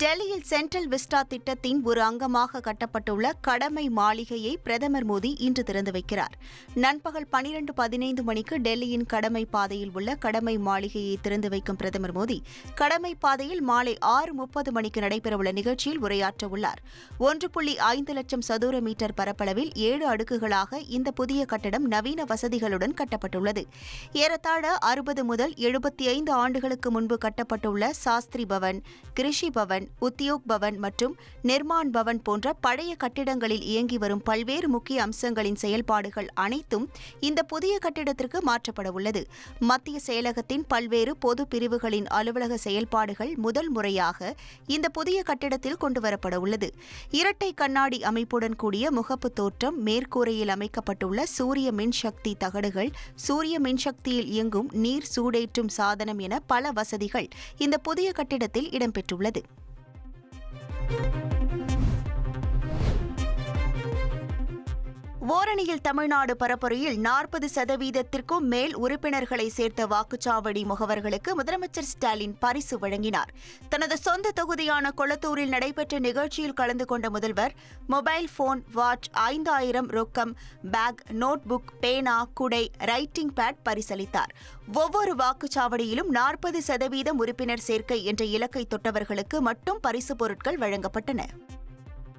டெல்லியில் central Vista திட்டத்தின் ஒரு அங்கமாக கட்டப்பட்டுள்ள கடமை மாளிகையை பிரதமர் மோடி இன்று திறந்து வைக்கிறார். நண்பகல் பனிரண்டு பதினைந்து மணிக்கு டெல்லியின் கடமை பாதையில் உள்ள கடமை மாளிகையை திறந்து வைக்கும் பிரதமர் மோடி கடமை பாதையில் மாலை ஆறு முப்பது மணிக்கு நடைபெறவுள்ள நிகழ்ச்சியில் உரையாற்ற உள்ளார். ஒன்று புள்ளி ஐந்து லட்சம் சதுர மீட்டர் பரப்பளவில் ஏழு அடுக்குகளாக இந்த புதிய கட்டடம் நவீன வசதிகளுடன் கட்டப்பட்டுள்ளது. ஏறத்தாழ அறுபது முதல் எழுபத்தி ஐந்து ஆண்டுகளுக்கு முன்பு கட்டப்பட்டுள்ள சாஸ்திரி பவன் கிருஷி பவன் உத்தியோக் பவன் மற்றும் நிர்மான் பவன் போன்ற பழைய கட்டிடங்களில் இயங்கி வரும் பல்வேறு முக்கிய அம்சங்களின் செயல்பாடுகள் அனைத்தும் இந்த புதிய கட்டிடத்திற்கு மாற்றப்பட உள்ளது. மத்திய செயலகத்தின் பல்வேறு பொது பிரிவுகளின் அலுவலக செயல்பாடுகள் முதல் முறையாக இந்த புதிய கட்டிடத்தில் கொண்டுவரப்பட உள்ளது. இரட்டை கண்ணாடி அமைப்புடன் கூடிய முகப்பு தோற்றம் மேற்கூரையில் அமைக்கப்பட்டுள்ள சூரிய மின்சக்தி தகடுகள் சூரிய மின்சக்தியில் இயங்கும் நீர் சூடேற்றும் சாதனம் என பல வசதிகள் இந்த புதிய கட்டிடத்தில் இடம்பெற்றுள்ளது. Thank you. ஓரணியில் தமிழ்நாடு பரப்புரையில் நாற்பது சதவீதத்திற்கும் மேல் உறுப்பினர்களை சேர்த்த வாக்குச்சாவடி முகவர்களுக்கு முதலமைச்சர் ஸ்டாலின் பரிசு வழங்கினார். தனது சொந்த தொகுதியான கொளத்தூரில் நடைபெற்ற நிகழ்ச்சியில் கலந்து கொண்ட முதல்வர் மொபைல் போன் வாட்ச் ஐந்தாயிரம் ரொக்கம் பேக் நோட் புக் பேனா குடை ரைட்டிங் பேட் பரிசளித்தார். ஒவ்வொரு வாக்குச்சாவடியிலும் நாற்பது சதவீதம் உறுப்பினர் சேர்க்கை என்ற இலக்கை தொட்டவர்களுக்கு மட்டும் பரிசு பொருட்கள் வழங்கப்பட்டன.